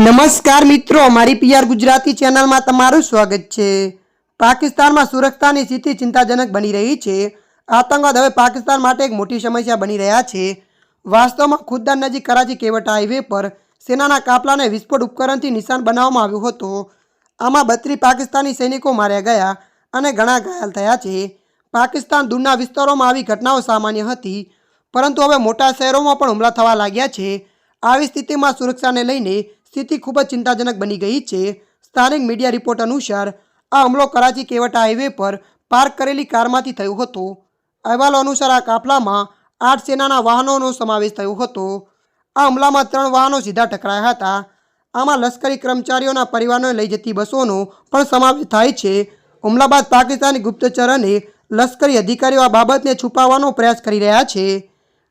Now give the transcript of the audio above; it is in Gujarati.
નમસ્કાર મિત્રો, મારી પીઆર ગુજરાતી ચેનલમાં તમારું સ્વાગત છે. પાકિસ્તાનમાં સુરક્ષાની સ્થિતિ ચિંતાજનક બની રહી છે. આતંકવાદ હવે પાકિસ્તાન માટે એક મોટી સમસ્યા બની રહ્યા છે. વાસ્તવમાં ખુદદાર નજીક કરાચી કેવટા હાઈવે પર સેનાના કાફલાને વિસ્ફોટ ઉપકરણથી નિશાન બનાવવામાં આવ્યો હતો. આમાં બત્રી પાકિસ્તાની સૈનિકો માર્યા ગયા અને ઘણા ઘાયલ થયા છે. પાકિસ્તાન દૂરના વિસ્તારોમાં આવી ઘટનાઓ સામાન્ય હતી, પરંતુ હવે મોટા શહેરોમાં પણ હુમલા થવા લાગ્યા છે. આવી સ્થિતિમાં સુરક્ષાને લઈને સ્થિતિ ખૂબ જ ચિંતાજનક બની ગઈ છે. સ્થાનિક મીડિયા રિપોર્ટ અનુસાર, આ હુમલો કરાચી કેવટા હાઈવે પર પાર્ક કરેલી કારમાંથી થયો હતો. અહેવાલો અનુસાર, આ કાફલામાં આઠ સેનાના વાહનોનો સમાવેશ થયો હતો. આ હુમલામાં ત્રણ વાહનો સીધા ટકરાયા હતા. આમાં લશ્કરી કર્મચારીઓના પરિવારને લઈ જતી બસોનો પણ સમાવેશ થાય છે. હુમલા બાદ પાકિસ્તાની ગુપ્તચર અને લશ્કરી અધિકારીઓ આ બાબતને છુપાવવાનો પ્રયાસ કરી રહ્યા છે.